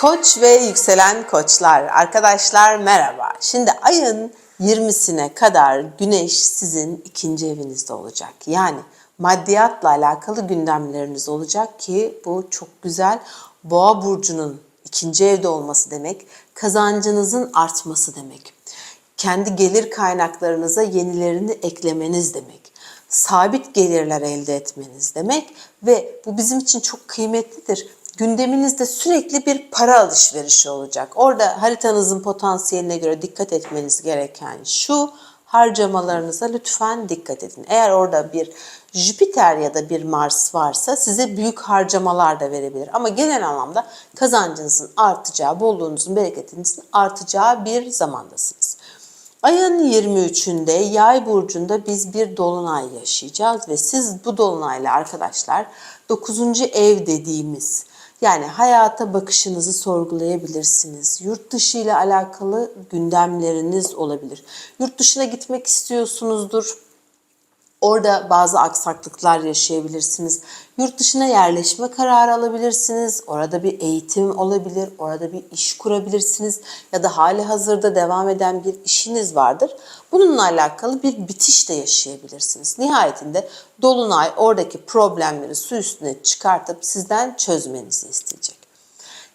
Koç ve yükselen koçlar. Arkadaşlar merhaba. Şimdi ayın 20'sine kadar güneş sizin ikinci evinizde olacak. Yani maddiyatla alakalı gündemleriniz olacak ki bu çok güzel. Boğa burcunun ikinci evde olması demek, kazancınızın artması demek. Kendi gelir kaynaklarınıza yenilerini eklemeniz demek sabit gelirler elde etmeniz demek ve bu bizim için çok kıymetlidir. Gündeminizde sürekli bir para alışverişi olacak. Orada haritanızın potansiyeline göre dikkat etmeniz gereken şu harcamalarınıza lütfen dikkat edin. Eğer orada bir Jüpiter ya da bir Mars varsa size büyük harcamalar da verebilir. Ama genel anlamda kazancınızın artacağı, bolluğunuzun, bereketinizin artacağı bir zamandasınız. Ayın 23'ünde Yay burcunda biz bir dolunay yaşayacağız ve siz bu dolunayla arkadaşlar 9. ev dediğimiz yani hayata bakışınızı sorgulayabilirsiniz. Yurt dışı ile alakalı gündemleriniz olabilir. Yurt dışına gitmek istiyorsunuzdur. Orada bazı aksaklıklar yaşayabilirsiniz. Yurt dışına yerleşme kararı alabilirsiniz. Orada bir eğitim olabilir. Orada bir iş kurabilirsiniz. Ya da hali hazırda devam eden bir işiniz vardır. Bununla alakalı bir bitiş de yaşayabilirsiniz. Nihayetinde Dolunay oradaki problemleri su üstüne çıkartıp sizden çözmenizi isteyecek.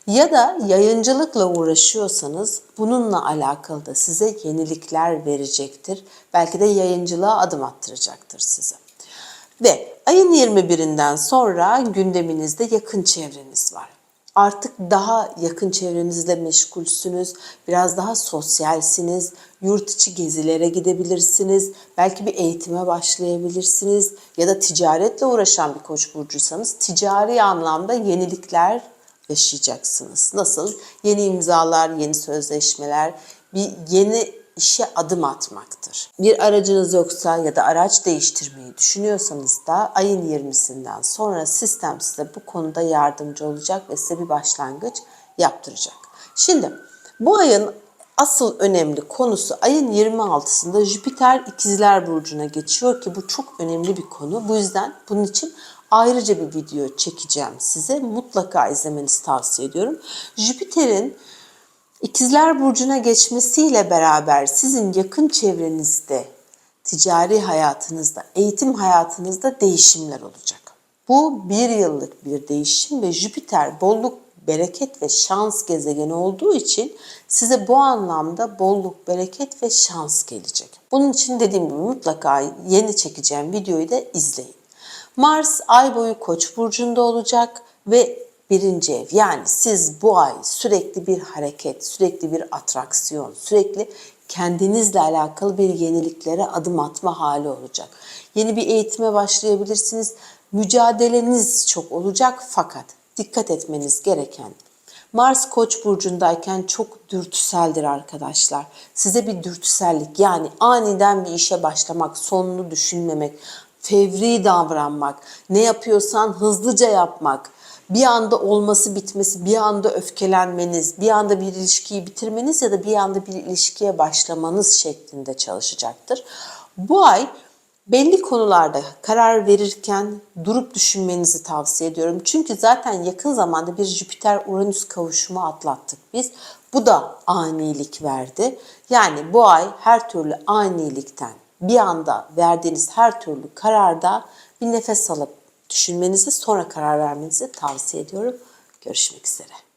Ya da yayıncılıkla uğraşıyorsanız bununla alakalı da size yenilikler verecektir. Belki de yayıncılığa adım attıracaktır size. Ve ayın 21'inden sonra gündeminizde yakın çevreniz var. Artık daha yakın çevrenizle meşgulsünüz, biraz daha sosyalsiniz, yurt içi gezilere gidebilirsiniz, belki bir eğitime başlayabilirsiniz ya da ticaretle uğraşan bir koç burcuysanız ticari anlamda yenilikler yaşayacaksınız. Nasıl? Yeni imzalar, yeni sözleşmeler, bir yeni işe adım atmaktır. Bir aracınız yoksa ya da araç değiştirmeyi düşünüyorsanız da ayın 20'sinden sonra sistem size bu konuda yardımcı olacak ve size bir başlangıç yaptıracak. Şimdi bu ayın asıl önemli konusu ayın 26'sında Jüpiter ikizler burcuna geçiyor ki bu çok önemli bir konu. Bu yüzden bunun için ayrıca bir video çekeceğim size. Mutlaka izlemenizi tavsiye ediyorum. Jüpiter'in İkizler Burcu'na geçmesiyle beraber sizin yakın çevrenizde, ticari hayatınızda, eğitim hayatınızda değişimler olacak. Bu bir yıllık bir değişim ve Jüpiter bolluk, bereket ve şans gezegeni olduğu için size bu anlamda bolluk, bereket ve şans gelecek. Bunun için dediğim gibi mutlaka yeni çekeceğim videoyu da izleyin. Mars ay boyu Koç burcunda olacak ve birinci ev. Yani siz bu ay sürekli bir hareket, sürekli bir atraksiyon, sürekli kendinizle alakalı bir yeniliklere adım atma hali olacak. Yeni bir eğitime başlayabilirsiniz. Mücadeleniz çok olacak fakat dikkat etmeniz gereken Mars Koç burcundayken çok dürtüseldir arkadaşlar. Size bir dürtüsellik yani aniden bir işe başlamak, sonunu düşünmemek, fevri davranmak, ne yapıyorsan hızlıca yapmak, bir anda olması bitmesi, bir anda öfkelenmeniz, bir anda bir ilişkiyi bitirmeniz ya da bir anda bir ilişkiye başlamanız şeklinde çalışacaktır. Bu ay belli konularda karar verirken durup düşünmenizi tavsiye ediyorum. Çünkü zaten yakın zamanda bir Jüpiter-Uranüs kavuşumu atlattık biz. Bu da anilik verdi. Yani bu ay her türlü anilikten bir anda verdiğiniz her türlü kararda bir nefes alıp düşünmenizi sonra karar vermenizi tavsiye ediyorum. Görüşmek üzere.